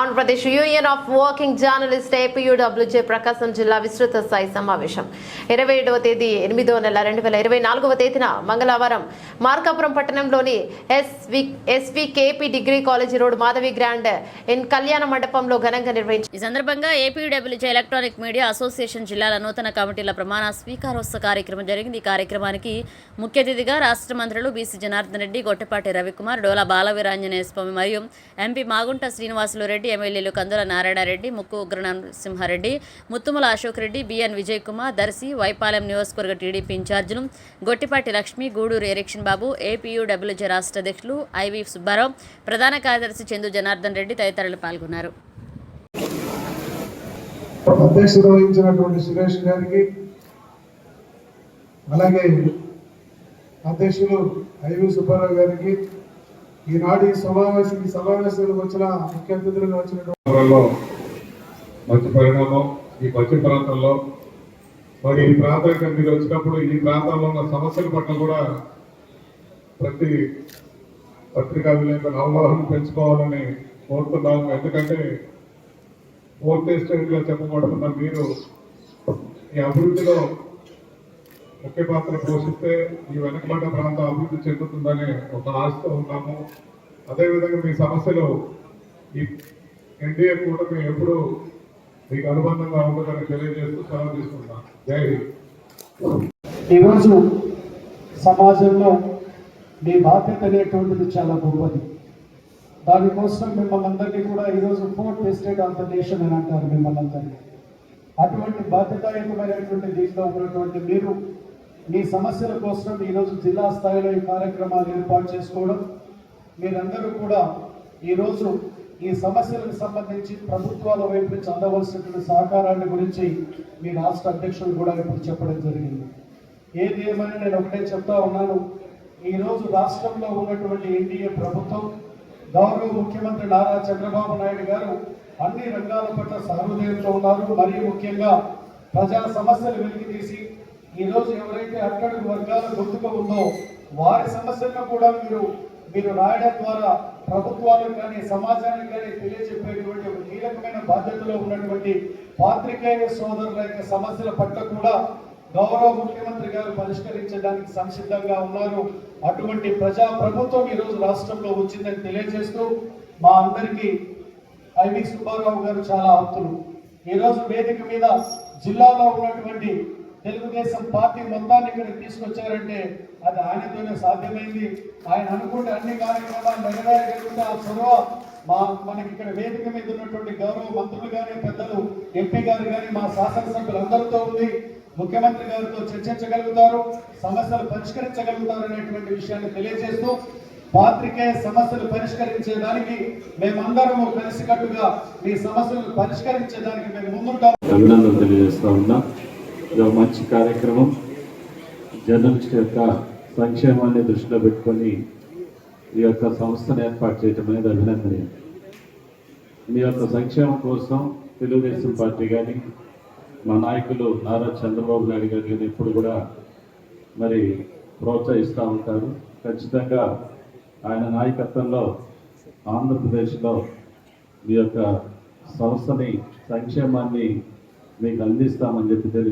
Andhra Pradesh union of working journalist APUWJ Prakasam జిల్లా విస్తృత స్థాయి సమావేశం. ఇరవై ఏడవ తేదీ ఎనిమిదో నెల రెండు వేల ఇరవై నాలుగవ తేదీన మంగళవారం మార్కాపురం పట్టణంలోని SV SVKP degree college road Madhavi grand inn కళ్యాణ మండపంలో ఘనంగా నిర్వహించారు ఈ సందర్భంగా ఏపీయూడబ్ల్యూజే ఎలక్ట్రానిక్ మీడియా అసోసియేషన్ జిల్లాల నూతన కమిటీల ప్రమాణ స్వీకారోత్సవ కార్యక్రమం జరిగింది. ఈ కార్యక్రమానికి ముఖ్య అతిథిగా రాష్ట్ర మంత్రులు బీసీ జనార్దన్ రెడ్డి గొట్టపాటి రవికుమార్ డోలా బాలవీరాంజనేయ స్వామి మరియు ఎంపీ మాగుంట శ్రీనివాసులు రెడ్డి ఎమ్మెల్యేలు కందుల నారాయణరెడ్డి ముక్కు ఉగ్ర నరసింహారెడ్డి ముత్తుమల అశోక్ రెడ్డి బిఎన్ విజయ్ కుమార్ దర్శి వైపాలెం నియోజకవర్గ టీడీపీ ఇన్ఛార్జీలు గొట్టిపాటి లక్ష్మి గూడూరు ఎరిక్షన్ బాబు ఏపీయూడబ్ల్యూజే రాష్ట్ర అధ్యక్షులు ఐవి సుబ్బారావు ప్రధాన కార్యదర్శి చందు జనార్దన్ రెడ్డి తదితరులు పాల్గొన్నారు. అధ్యక్షత వహించినటువంటి సురేష్ గారికి అలాగే అధ్యక్షులు ఐవి సుబ్బారావు గారికి ఈనాడు ఈ సమావేశం ఈ సమావేశానికి వచ్చిన ముఖ్య అతిథులుగా వచ్చినటువంటి మంచి పరిణామం ఈ మధ్య ప్రాంతంలో. మరి ఈ ప్రాంతానికి మీరు వచ్చినప్పుడు ఈ ప్రాంతంలో ఉన్న సమస్యల పట్ల కూడా ప్రతి పత్రికా విలేకరుల అవగాహన పెంచుకోవాలని కోరుతున్నాము. ఎందుకంటే ఫోర్త్ స్టేట్గా చెప్పబడుతున్న మీరు ఈ అభివృద్ధిలో ముఖ్య పాత్ర పోషిస్తే ఈ వెనకబడ్డ ప్రాంతం అభివృద్ధి చెందుతుందనే ఒక ఆశతో ఉన్నాము. అదేవిధంగా మీ సమస్యలు ఈ ఎన్డీఏ కూటమి ఎప్పుడు మీకు అనుబంధంగా ఉంటుందని తెలియజేస్తూ సెలవు తీసుకుంటాను జై ఈరోజు సమాజంలో మీ బాధ్యత అనేటువంటిది చాలా గొప్పది. దానికోసం మిమ్మల్ని అందరినీ కూడా ఈరోజు fourth estate of the nation అని అంటారు మిమ్మల్ని అందరినీ. అటువంటి బాధ్యతాయుతమైనటువంటి దీంట్లో ఉన్నటువంటి మీరు మీ సమస్యల కోసం ఈరోజు జిల్లా స్థాయిలో ఈ కార్యక్రమాలు ఏర్పాటు చేసుకోవడం మీరందరూ కూడా ఈరోజు ఈ సమస్యలకు సంబంధించి ప్రభుత్వాల వైపు నుంచి అందవలసినటువంటి సహకారాన్ని గురించి మీ రాష్ట్ర అధ్యక్షులు కూడా ఇప్పుడు చెప్పడం జరిగింది. ఏది ఏమైనా నేను ఒకటే చెప్తా ఉన్నాను. ఈరోజు రాష్ట్రంలో ఉన్నటువంటి ఎన్డీఏ ప్రభుత్వం గౌరవ ముఖ్యమంత్రి నారా చంద్రబాబు నాయుడు గారు అన్ని రంగాల పట్ల సహృదయంతో ఉన్నారు. మరియు ముఖ్యంగా ప్రజా సమస్యలు వెలికి తీసి ఈరోజు ఎవరైతే అట్టడుగు వర్గాల గుర్తుగా ఉందో వారి సమస్యలను కూడా మీరు మీరు రాయడం ద్వారా ప్రభుత్వాలకు కానీ సమాజానికి కానీ తెలియజెప్పేటువంటి ఒక కీలకమైన బాధ్యతలో ఉన్నటువంటి పాత్రికేయ సోదరుల యొక్క సమస్యల పట్ల కూడా గౌరవ ముఖ్యమంత్రి గారు పరిష్కరించడానికి సంసిద్ధంగా ఉన్నారు. అటువంటి ప్రజా ప్రభుత్వం ఈరోజు రాష్ట్రంలో వచ్చిందని తెలియజేస్తూ మా అందరికీ ఐవి సుబ్బారావు గారు చాలా ఆప్తులు. ఈరోజు వేదిక మీద జిల్లాలో ఉన్నటువంటి తెలుగుదేశం పార్టీ మొత్తాన్ని ఇక్కడికి తీసుకొచ్చారంటే అది ఆయనతోనే సాధ్యమైంది. ఆయన అనుకుంటే అన్ని కార్యక్రమాలు నెరవేరగలుగుతా ఆ చొరవ మా మనకి ఇక్కడ వేదిక మీద ఉన్నటువంటి గౌరవ మంత్రులు కానీ పెద్దలు ఎంపీ గారు కానీ మా శాసనసభ్యులందరితో ఉంది ముఖ్యమంత్రి గారితో చర్చించగలుగుతారు సమస్యలు పరిష్కరించగలుగుతారు అనేటువంటి విషయాన్ని తెలియజేస్తూ పాత్రికేయ సమస్యలు పరిష్కరించేదానికి మేమందరము కలిసికట్టుగా మీ సమస్యలు పరిష్కరించేదానికి మేము ముందుంటాం. అభినందనలు తెలియజేస్తా ఉన్నా. ఇది ఒక మంచి కార్యక్రమం. జర్నలిస్ట్ యొక్క సంక్షేమాన్ని దృష్టిలో పెట్టుకొని ఈ యొక్క సంస్థను ఏర్పాటు చేయటం అనేది అభినందనీయం. మీ యొక్క సంక్షేమం కోసం తెలుగుదేశం పార్టీ కానీ మా నాయకులు నారా చంద్రబాబు నాయుడు గారు కానీ ఎప్పుడు కూడా మరి ప్రోత్సహిస్తూ ఉంటారు. ఖచ్చితంగా ఆయన నాయకత్వంలో ఆంధ్రప్రదేశ్లో మీ యొక్క సంస్థని సంక్షేమాన్ని మీకు అందిస్తామని చెప్పి తెలియ